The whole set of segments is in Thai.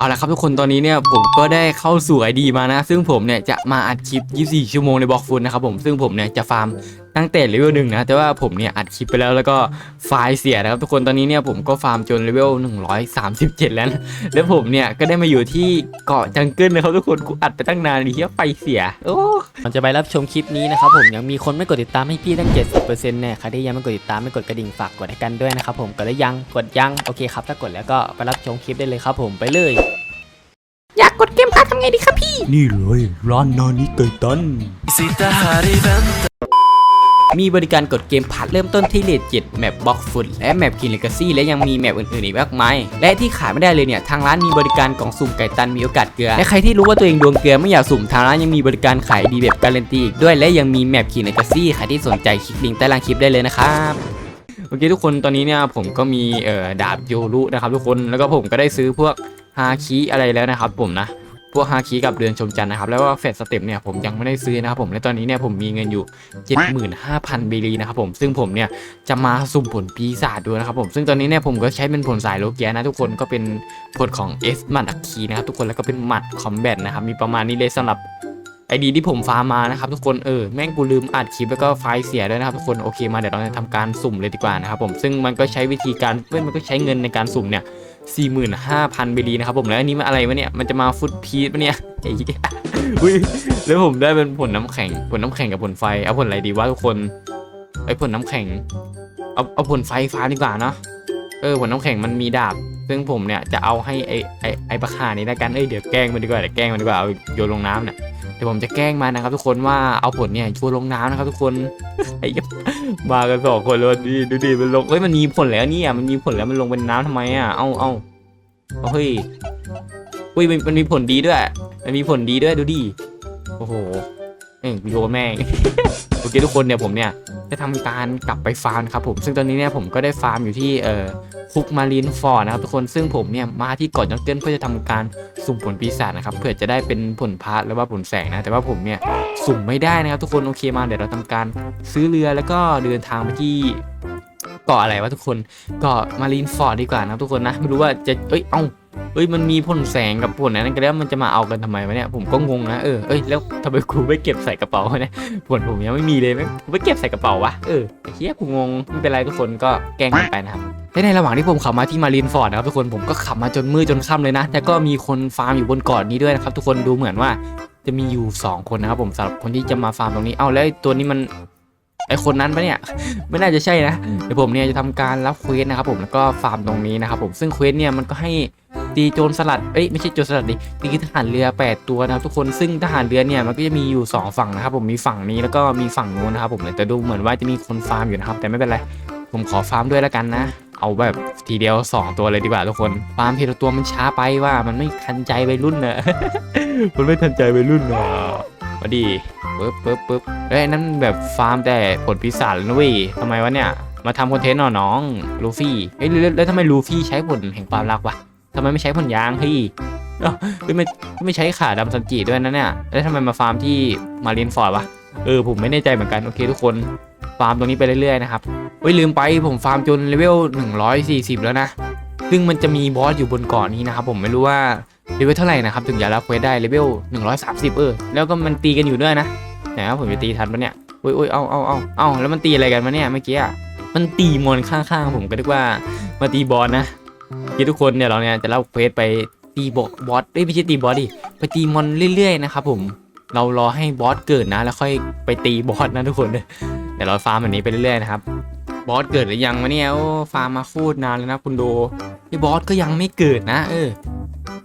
เอาละครับทุกคนตอนนี้เนี่ยผมก็ได้เข้าสู่ไอดีมานะ ซึ่งผมเนี่ยจะมาอัดคลิป 24 ชั่วโมงในบล็อกฟุตนะครับผมซึ่งผมเนี่ยจะฟาร์มตั้งแต่เลเวลหนึ่งนะแต่ว่าผมเนี่ยอัดคลิปไปแล้วแล้วก็ไฟล์เสียนะครับทุกคนตอนนี้เนี่ยผมก็ฟาร์มจนเลเวล137 แล้วนะแล้วผมเนี่ยก็ได้มาอยู่ที่เกาะจังเกิลนะครับทุกคนกูอัดไปตั้งนานดีที่ไฟเสียโอ้ก่อนจะไปรับชมคลิปนี้นะครับผมยังมีคนไม่กดติดตามให้พี่ตั้ง 70%เนี่ยใครที่ยังไม่กดติดตามไม่กดกระดิ่งฝากกดให้กันด้วยนะครับผมกดแล้วยังกดยังโอเคครับถ้ากดแล้วก็ไปรับชมคลิปได้เลยครับผมไปเลย อยากกดเกมพาร์ททำไงดีครับพี่ นี่เลยร้านนานิไกตัน มีบริการกดเกมผ่านเริ่มต้นที่เลท7แมปบล็อกฟุตและแมปคินเลกาซี่และยังมีแมปอื่นๆอีกมากมาย และที่ขายไม่ได้เลยเนี่ยทางร้านมีบริการกล่องสุ่มไก่ตันมีโอกาสเกลือ และใครที่รู้ว่าตัวเองดวงเกลือไม่อยากสุ่มทางร้านยังมีบริการขายดีแบบการันตีอีกด้วยและยังมีแมปคินเลกาซี่ใครที่สนใจคลิกลิงก์ใต้ล่างคลิปได้เลยนะครับโอเคทุกคนตอนนี้เนี่ยผมก็มีเอ่อดาบโยรุนะครับทุกคนแล้วก็ผมก็ได้ซื้อพวกฮาคิอะไรแล้วนะครับผมนะ พวกฮาคิกับเดือนชมจันทร์นะครับ แล้วก็เฟสสเต็ปเนี่ยผมยังไม่ได้ซื้อนะครับผมและตอนนี้เนี่ยผมมีเงินอยู่ 75,000บีรีนะครับผมซึ่งผมเนี่ยจะมาสุ่มผลปีศาจดูนะครับผมซึ่งตอนนี้เนี่ยผมก็ใช้เป็นผลสายโลเกียนะทุกคนก็เป็นผลของเอสมัดอัคคีนะครับทุกคนแล้วก็เป็นหมัดคอมแบทนะครับมีประมาณนี้เลยสำหรับไอดีที่ผมฟาร์มมานะครับทุกคนเออแม่งกูลืมอัดคลิปแล้วก็ไฟล์เสียด้วยนะครับทุกคนโอเคมาเดี๋ยวเราจะทำการสุ่มเลยดีกว่านะครับผมซึ่งมันก็ใช้วิธีการเว้ยมันก็ใช้เงินในการสุ่มเนี่ย 45,000บีรีนะครับผมแล้วอันนี้มันอะไรวะเนี่ยมันจะมาฟุตพีทปะเนี่ยไอ้เหี้ยอุ้ยแล้วผมได้เป็นผลน้ำแข็งผลน้ำแข็งกับผลไฟเอาผลอะไรดีวะทุกคนไอ้ผลน้ำแข็งเอาเอาผลไฟฟ้าดีกว่าเนาะเออผลน้ำแข็งมันมีดาบ ซึ่งผมเนี่ยจะเอาให้ไอ้ไอ้ไอ้ปลาขานี้ล้วกันเอ้ยเดี๋ยวแกล้งมันดีกว่าเดี๋ยวแกล้งมันดีกว่าเอาโยนลงน้ำเนี่ยเดี๋ยวผมจะแกล้งมันะครับทุกคนว่าเอาผลเนี่ยโยนลงน้ำนะครับทุกคนไอ้เหี้ย มากันสองคนเลยดูดูดีมันลงเฮ้ยมันมีผลแล้วเนี่ยมันมีผลแล้วมันลงเป็นน้ำทำไมอะเอาเอาเฮ้ยอุ้ยมันมันมีผลดีด้วย มันมีผลดีด้วยดูดิโอ้โหเอ้ยโยนแม่ง โอเคทุกคนเนี่ยผมเนี่ยจะทำการกลับไปฟาร์มครับผมซึ่งตอนนี้เนี่ยผมก็ได้ฟาร์มอยู่ที่เอ่อคุกมารีนฟอร์ดนะครับทุกคนซึ่งผมเนี่ยมาที่เกาะจังเกิลเพื่อจะทำการสุ่มผลปีศาจนะครับเพื่อจะได้เป็นผลพาร์ทหรือว่าผลแสงนะ แต่ว่าผมเนี่ยสุ่มไม่ได้นะครับทุกคนโอเคมาเดี๋ยวเราทำการซื้อเรือแล้วก็เดินทางไปที่ เกาะอะไรวะทุกคนเกาะมารีนฟอร์ดดีกว่านะทุกคนนะไม่รู้ว่าจะเอ้ยเอ้าเอ้ยมันมีพ่นแสงกับผลนั้นกันแล้วมันจะมาเอากันทำไมวะเนี่ยผมก็งงนะเออเอ้ยแล้วทำไมกูไม่เก็บใส่กระเป๋าวะเนี่ยผลผมยังไม่มีเลยไหมกูไม่เก็บใส่กระเป๋าวะเออเฮียกูงงไม่เป็นไรทุกคนก็แกล้งกันไปนะครับและในระหว่างที่ผมขับมาที่มารีนฟอร์ดนะครับทุกคนผมก็ขับมาจนมืดจนค่ำเลยนะแต่ก็มีคนฟาร์มอยู่บนเกาะนี้ด้วยนะครับทุกคนดูเหมือนว่าจะมีอยู่สองคนนะครับผมสำหรับคนที่จะมาฟาร์มตรงนี้ เอ้าแล้วตัวนี้มัน ไอคนนั้นปะเนี่ย ไม่น่าจะใช่นะ เดี๋ยวผมเนี่ยจะทำการรับเควสนะครับผม แล้วก็ฟาร์มตรงนี้นะครับผม ซึ่งเควสเนี่ยมันก็ให้ตีโจรสลัด เอ้ยไม่ใช่โจรสลัดดิ ตีทหารเรือ 8 ตัวนะครับทุกคน ซึ่งทหารเรือเนี่ยมันก็จะมีอยู่ 2 ฝั่งนะครับผม มีฝั่งนี้แล้วก็มีฝั่งนู้นนะครับผมแต่ดูเหมือนว่าจะมีคนฟาร์มอยู่นะครับ แต่ไม่เป็นไร ผมขอฟาร์มด้วยแล้วกันนะ เอาแบบทีเดียว 2 ตัวเลยดีกว่าทุกคน ฟาร์มทีละตัวมันช้าไปว่ามันไม่ทันใจวัยรุ่นนะมันไม่ทันใจวัยรุ่นนะ มาดีปึ๊บปึ๊บปึ๊บเอ้ยนั่นแบบฟาร์มแต่ผลปีศาจเลยนะเว้ยทำไมวะเนี่ย มาทำคอนเทนต์หน่อน้องลูฟี่ เอ้ยแล้วทำไมลูฟี่ใช้ผลแห่งความรักวะทำไมไม่ใช้ผลยางเฮ้ยเอ้าเฮ้ยไม่ไม่ใช้ขาดำซันจิด้วยนะเนี่ย แล้วทำไมมาฟาร์มที่มารีนฟอร์ดวะ เออผมไม่แน่ใจเหมือนกัน โอเคทุกคน ฟาร์มตรงนี้ไปเรื่อยๆนะครับเฮ้ยลืมไปผมฟาร์มจนเลเวล140 แล้วนะ ซึ่งมันจะมีบอสอยู่บนเกาะนี้นะครับผมไม่รู้ว่า เลเวลเท่าไหร่นะครับถึงจะรับเควสได้เลเวล130 เออ แล้วก็มันตีกันอยู่ด้วยนะไหนว่าผมจะตีทันปะเนี่ยโอ้ยโอ้ยเอาเอาเอาเอาแล้วมันตีอะไรกันมาเนี่ยเมื่อกี้อะมันตีมอนข้างๆ ผมก็นึกว่ามาตีบอสนะที่ทุกคนเนี่ยเราเนี่ยจะรับเควสไปตีบอสบอสเอ้ยไม่ใช่ตีบอสดิไปตีมอนเรื่อยๆนะครับผมเรารอให้บอสเกิดนะ แล้วค่อยไปตีบอสนะทุกคนเดี๋ยวเราฟาร์มแบบนี้ไปเรื่อยๆนะครับบอสเกิดหรือยังวะเนี่ยโอ้ฟาร์มมาโคตรนานแล้วนะคุณโดนี่บอสก็ยังไม่เกิดนะ เออ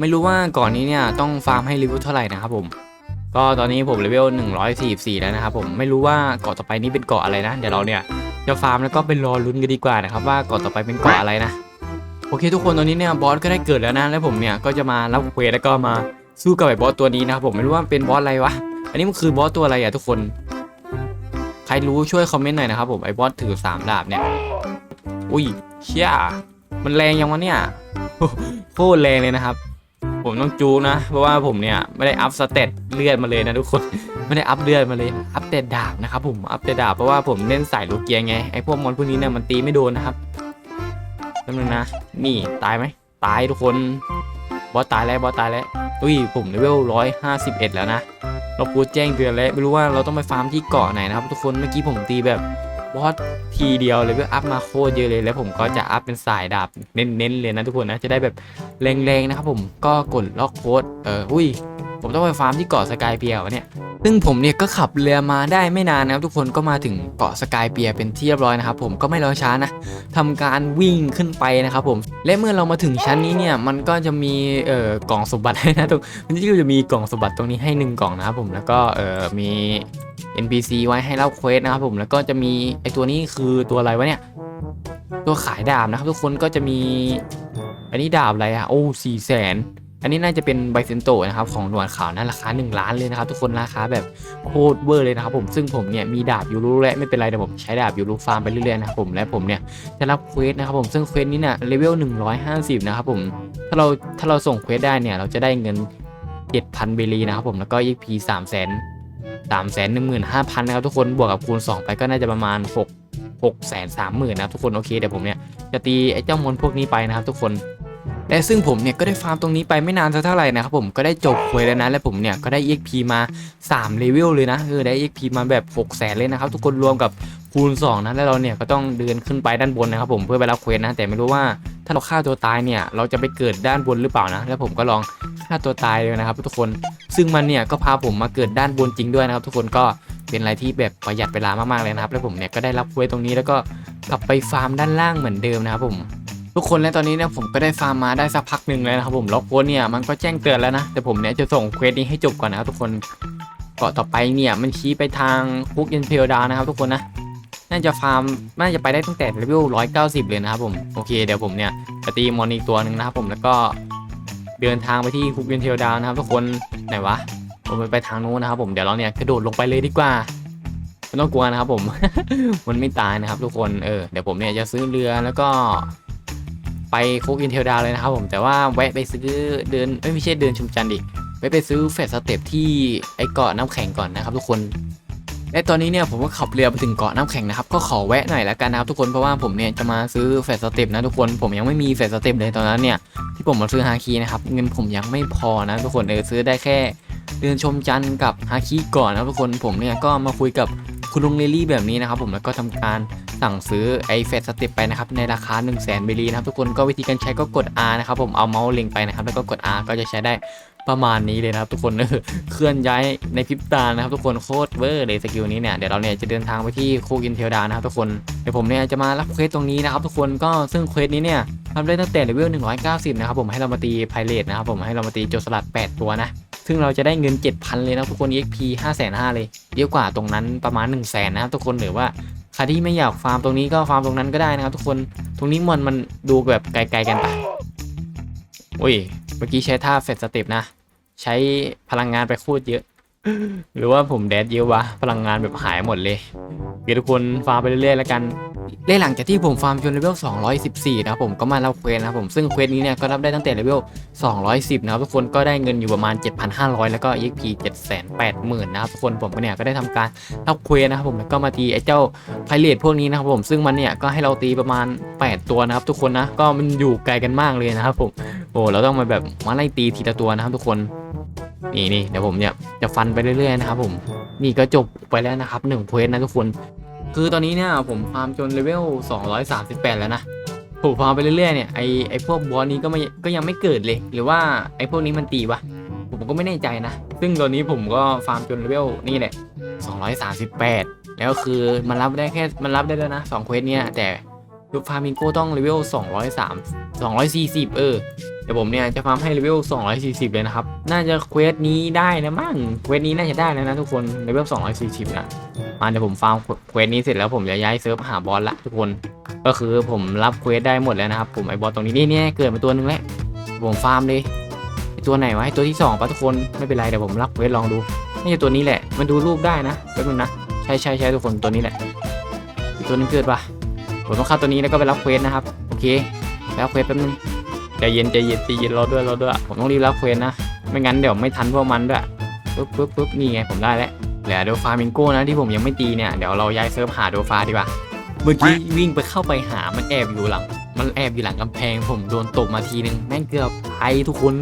ไม่รู้ว่าก่อนนี้เนี่ยต้องฟาร์มให้เลเวลเท่าไหร่นะครับผม ก็ตอนนี้ผมเลเวล144 แล้วนะครับผมไม่รู้ว่าเกาะต่อไปนี้เป็นเกาะอะไรนะ เดี๋ยวเราเนี่ยจะฟาร์มแล้วก็ไปรอลุ้นกันดีกว่านะครับว่าเกาะต่อไปเป็นเกาะอะไรนะโอเคทุกคนตอนนี้เนี่ยบอสก็ได้เกิดแล้วนะแล้วผมเนี่ยก็จะมารับเควสแล้วก็มาสู้กับไอ้บอสตัวนี้นะครับผมไม่รู้ว่าเป็นบอสอะไรวะอันนี้มันคือบอสตัวอะไรอะทุกคน ใครรู้ช่วยคอมเมนต์หน่อยนะครับผมไอ้บอสถือสามดาบเนี่ยอุ้ยเชี่ยมันแรงยังวะเนี่ยโคตรแรงเลยนะครับ ผมต้องจูนะ เพราะว่าผมเนี่ยไม่ได้อัพสเตตเลือดมาเลยนะทุกคน ไม่ได้อัพเลือดมาเลย อัพแต่ดาบนะครับผม อัพแต่ดาบเพราะว่าผมเล่นสายลูกเกียร์ไง ไอพวกมอนพวกนี้เนี่ยมันตีไม่โดนนะครับนั่นนึงนะ นี่ตายไหม ตายทุกคน บอสตายแล้ว บอสตายแล้ว อุ้ย ผมเลเวลร้อยห้าสิบเอ็ดแล้วนะ เรากูแจ้งเตือนแล้ว ไม่รู้ว่าเราต้องไปฟาร์มที่เกาะไหนนะครับทุกคน เมื่อกี้ผมตีแบบ บอสทีเดียวเลยก็อัพมาโคตรเยอะเลย แล้วผมก็จะอัพเป็นสายดาบเน้นๆเลยนะทุกคนนะจะได้แบบแรงๆนะครับผมก็กดล็อกโค้ดเอออุ้ย ผมต้องไปฟาร์มที่เกาะสกายเปียวะเนี่ยซึ่งผมเนี่ยก็ขับเรือมาได้ไม่นานนะครับทุกคนก็มาถึงเกาะสกายเปียเป็นที่เรียบร้อยนะครับผมก็ไม่รอช้านะทำการวิ่งขึ้นไปนะครับผมและเมื่อเรามาถึงชั้นนี้เนี่ยมันก็จะมีเอ่อกล่องสมบัติให้นะทุกมันก็จะมีกล่องสมบัติตรงนี้ให้หนึ่งกล่องนะครับผมแล้วก็เอ่อมี NPC ไว้ให้เล่าเควสนะครับผมแล้วก็จะมีไอตัวนี้คือตัวอะไรวะเนี่ย ตัวขายดาบนะครับทุกคนก็จะมี อันนี้ดาบอะไรอะโอ้สี่แสนอันนี้น่าจะเป็นไบเซนโตนะครับของหนวดขาวนะราคา 1 ล้านเลยนะครับทุกคนราคาแบบโคตรเวอร์เลยนะครับผมซึ่งผมเนี่ยมีดาบยูรูและไม่เป็นไรเดี๋ยวผมใช้ดาบยูรูฟาร์มไปเรื่อยๆนะครับผมและผมเนี่ยจะรับเควสนะครับผมซึ่งเควสนี้เนี่ยเลเวล150 นะครับผมถ้าเราถ้าเราส่งเควสได้เนี่ยเราจะได้เงิน 7,000 เบลีนะครับผมแล้วก็ EP 3 0 0 0 0 3 1 5 0 0 0นะครับทุกคนบวกกับคูณ 2 ไปก็น่าจะประมาณ 6 6 3 0 0 0 0นะครับทุกคนโอเคเดี๋ยวผมเนี่ยจะตีไอ้เจ้ามอนพวกนี้ไปนะครับทุกคนและซึ่งผมเนี่ยก็ได้ฟาร์มตรงนี้ไปไม่นานสักเท่าไหร่นะครับผมก็ได้จบควยแล้วนะและผมเนี่ยก็ได้ EXP มา3เลเวลเลยนะคือได้ EXP มาแบบ6 0แสนเลยนะครับทุกคนรวมกับ คูณ2นะแล้วเราเนี่ยก็ต้องเดินขึ้นไปด้านบนนะครับผมเพื่อไปรับเควสนะแต่ไม่รู้ว่าถ้าเราฆ่าตัวตายเนี่ยเราจะไปเกิดด้านบนหรือเปล่านะ แล้วผมก็ลองฆ่าตัวตายเลยนะครับทุกคนซึ่งมันเนี่ยก็พาผมมาเกิดด้านบนจริงด้วยนะครับ ทุกคนก็เป็นอะไรที่แบบประหยัดเวลามากๆเลยนะครับ แล้วผมเนี่ยก็ได้รับเควสตรงนี้แล้วก็กลับไปฟาร์มด้านล่างเหมือนเดิมนะครับผมทุกคนและตอนนี้เนี่ยผมก็ได้ฟาร์มมาได้สักพักหนึ่งแล้วนะครับผมล็อกโค้ดเนี่ยมันก็แจ้งเตือนแล้วนะแต่ผมเนี่ยจะส่งเควสนี้ให้จบก่อนนะครับทุกคนเกาะต่อไปเนี่ยมันชี้ไปทางคุกเยนเพลดานะครับทุกคนนะ น่าจะฟาร์มน่าจะไปได้ตั้งแต่เลเวล190 เลยนะครับผมโอเคเดี๋ยวผมเนี่ยจะตีมอนอีกตัวหนึ่งนะครับผมแล้วก็เดินทางไปที่คุกเยนเพลดาวนะครับทุกคนไหนวะผมไปทางนู้นนะครับผมเดี๋ยวเราเนี่ยกระโดดลงไปเลยดีกว่าไม่ต้องกลัวนะครับผม มันไม่ตายนะครับ ทุกคนเออเดี๋ยวผมเนี่ยจะซื้อเรือแล้วก็ไปคุกอินเทลดาวเลยนะครับผมแต่ว่าแวะไปซื้อเดินไม่ใช่เดินชุมจันทร์ดิแวะไปซื้อเฟสสเต็ปที่ไอเกาะน้ำแข็งก่อนนะครับทุกคน และตอนนี้เนี่ยผมก็ขับเรือไปถึงเกาะน้ำแข็งนะครับก็ขอแวะหน่อยแล้วกันนะครับทุกคนเพราะว่าผมเนี่ยจะมาซื้อเฟสสเต็ปนะทุกคนผมยังไม่มีเฟสสเต็ปเลยตอนนั้นเนี่ยที่ผมมาซื้อฮาคีนะครับเงินผมยังไม่พอนะทุกคนเออซื้อได้แค่เดินชมจันทร์กับฮาคีก่อนนะทุกคนผมเนี่ยก็มาคุยกับคุณลุงเลลี่แบบนี้นะครับผมแล้วก็ทำการสั่งซื้อไอเฟสสเต็ปไปนะครับในราคา1 0 0 0 0แสนเบลีนะครับทุกคนก็วิธีการใช้ก็กด R นะครับผมเอาเมาส์เล็งไปนะครับแล้วก็กด R ก็จะใช้ได้ ประมาณนี้เลยนะครับทุกคนเออเคลื่อนย้ายในพริบตานะครับทุกคนโคตรเวอร์เลยสกิลนี้เนี่ยเดี๋ยวเราเนี่ยจะเดินทางไปที่โคกินเทลดานะครับทุกคนเดี๋ยวผมเนี่ยจะมารับเควสตรงนี้นะครับทุกคนก็ซึ่งเควสนี้เนี่ยทำได้ตั้งแต่เลเวล190 นะครับผมให้เรามาตีไพเรตนะครับผมให้เรามาตีโจรสลัด 8 ตัวนะซึ่งเราจะได้เงิน 7,000 เลยนะทุกคน EXP 5 5 0 0 0เลยเยอะกว่าตรงนั้นประมาณ 1 0 0 0 0แสนนะครับทุกคนหรือว่าใครที่ไม่อยากฟาร์มตรงนี้ก็ฟาร์มตรงนั้นก็ได้นะครับทุกคนตรงนี้มันมันดูแบบไกลๆกันไปอุ้ยเมื่อกี้ใช้ท่าเฟสสเต็ปนะ ใช้พลังงานไปโคตรเยอะ หรือว่าผมแดดเยอะวะ พลังงานแบบหายหมดเลยเดี๋ยวทุกคนฟาร์มไปเรื่อยๆแล้วกันและหลังจากที่ผมฟาร์มจนเลเวล 214 นะครับผมก็มารับเควสนะครับผมซึ่งเควสนี้เนี่ยก็รับได้ตั้งแต่เลเวล 210 นะครับทุกคนก็ได้เงินอยู่ประมาณ 7,500 แล้วก็ EXP 780,000 นะครับทุกคนผมก็เนี่ยก็ได้ทำการรับเควสนะครับผมแล้วก็มาตีไอ้เจ้าไพเรตพวกนี้นะครับผมซึ่งมันเนี่ยก็ให้เราตีประมาณ 8 ตัวนะครับทุกคนนะก็มันอยู่ไกลกันมากเลยนะครับผมโอ้เราต้องมาแบบมาไล่ตีทีละตัวนะครับทุกคน นี่นี่เดี๋ยวผมเนี่ยจะฟันไปเรื่อยๆนะครับผมนี่ก็จบไปแล้วนะครับหนึ่งเควสนะทุกคน คือตอนนี้เนี่ยผมฟาร์มจนเลเวล238 แล้วนะผมฟาร์มไปเรื่อยๆเนี่ยไอไอพวกบอสนี้ก็ไม่ก็ยังไม่เกิดเลย หรือว่าไอพวกนี้มันตีวะผมก็ไม่แน่ใจนะ ซึ่งตอนนี้ผมก็ฟาร์มจนเลเวลนี่แหละ238 แล้วคือมันรับได้แค่มันรับได้แล้วนะสองเควสเนี่ยแต่ ลูฟาร์มิงโกต้องเลเวล203 240 เออ เดี๋ยวผมเนี่ยจะฟาร์มให้เลเวล240 เลยนะครับ น่าจะเควสนี้ได้นะมั้งเควสนี้น่าจะได้แล้วนะทุกคนเลเวล240 นะมาเดี๋ยวผมฟาร์มเควสนี้เสร็จแล้วผมจะย้ายเซิร์ฟหาบอสละทุกคน ก็คือผมรับเควสได้หมดแล้วนะครับ ผมไอ้บอสตรงนี้นี่เนี่ยเกิดมาตัวหนึงแล้วผมฟาร์มเลยตัวไหนวะไอตัวที่สองปะทุกคนไม่เป็นไรเดี๋ยวผมรับเควสลองดูน่าจะตัวนี้แหละ มันดูรูปได้นะแป๊บนึงนะใช่ใช่ใช่ทุกคนตัวนี้แหละอีกตัวนึงเกิดปะ ผมต้องเข้าตัวนี้แล้วก็ไปรับเควสนะครับโอเคแล้วเควสแป๊บนึงใจเย็นใจเย็นใจเย็นรอด้วยรอด้วยผมต้องรีบรับเควสนะไม่งั้นเดี๋ยวไม่ทันพวกมันด้วยปึ๊บปึ๊บปึ๊บนี่ไงผมได้แล้วเหลือโดฟามิงโก้นะที่ผมยังไม่ตีเนี่ยเดี๋ยวเราย้ายเซิร์ฟหาโดฟาดีกว่าเมื่อกี้วิ่งไปเข้าไปหามันแอบอยู่หลัง มันแอบอยู่หลังกำแพง ผมโดนตบมาทีนึงแม่งเกือบไปทุกคน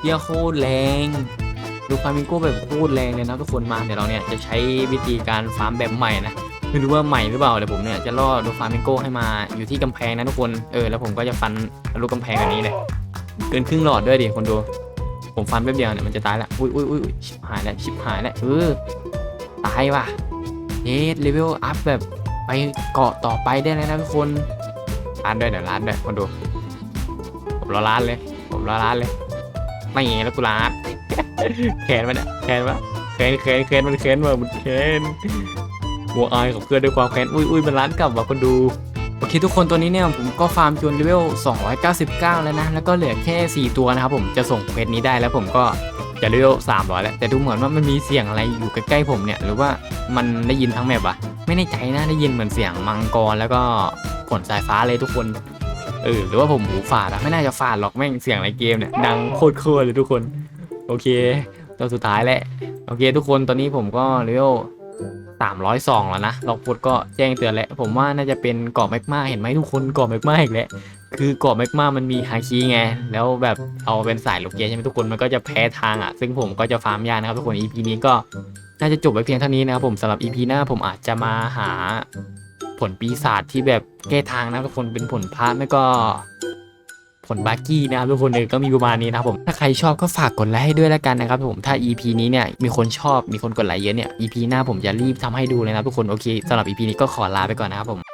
เยี่ยโคตรแรงดูฟามิงโก้แบบโคตรแรงเลยนะทุกคนมาเดี๋ยวเราเนี่ยจะใช้วิธีการฟาร์มแบบใหม่นะ ไม่รู้ว่าใหม่หรือเปล่าเดี๋ยวผมเนี่ยจะล่อดูฟามิงโกให้มาอยู่ที่กำแพงนะทุกคนเออแล้วผมก็จะฟันลุกำแพงแบบนี้เลยเกินครึ่งหลอดด้วยดิคนดู ผมฟันแป๊บเดียวเนี่ยมันจะตายละอุ้ยอุ้ยอุ้ยชิบหายแล้วชิบหายแล้วเออตายว่ะเยสเลเวลอัพแบบไปเกาะต่อไปได้เลยนะทุกคนร้านด้วยเดี๋ยวร้านด้วยคนดู ผมรอร้านเลย ผมรอร้านเลยไม่เงี้แล้วกูร้านแขนมันอะแขนวะแขนแขนแขนมันแขนวะมันแขน หัวอายของเพื่อนด้วยความแขนอุ้ยอุ้ยมันร้านกลับว่ะคนดูโอเคทุกคนตัวนี้เนี่ยผมก็ฟาร์มจนเลเวล 299 แล้วนะ แล้วก็เหลือแค่ 4 ตัวนะครับผมจะส่งเควสนี้ได้แล้วผมก็จะเลเวล 300 แล้ว แต่ดูเหมือนว่ามันมีเสียงอะไรอยู่ใกล้ๆผมเนี่ย หรือว่ามันได้ยินทั้งแมปอะไม่แน่ใจนะได้ยินเหมือนเสียงมังกรแล้วก็ผลสายฟ้าเลยทุกคนเออหรือว่าผมหูฝาดอะไม่น่าจะฝาดหรอกแม่งเสียงในเกมเนี่ยดังโคตรๆเลยทุกคน โอเคตัวสุดท้ายแหละโอเค ทุกคนตอนนี้ผมก็เลเวล 302 แล้วนะล็อกพุดก็แจ้งเตือนแล้ว ผมว่าน่าจะเป็นเกาะแมกมาเห็นไหมทุกคนเกาะแมกมาอีกแล้วคือเกาะแมกมามันมีฮาคีไง แล้วแบบเอาเป็นสายลูกเกียใช่ไหมทุกคนมันก็จะแพ้ทางอะ ซึ่งผมก็จะฟาร์มยานะครับทุกคน EP นี้ก็น่าจะจบไว้เพียงเท่านี้นะครับผมสำหรับ EP หน้าผมอาจจะมาหาผลปีศาจที่แบบแก้ทางนะทุกคนเป็นผลพระไม่ก็ ผลบาร์กี้นะครับทุกคนเออก็มีประมาณนี้นะครับผมถ้าใครชอบก็ฝากกดไลค์ให้ด้วยแล้วกันนะครับผมถ้า EP นี้เนี่ยมีคนชอบมีคนกดไลค์เยอะเนี่ย EP หน้าผมจะรีบทำให้ดูเลยนะทุกคนโอเคสำหรับ EP นี้ก็ขอลาไปก่อนนะครับผม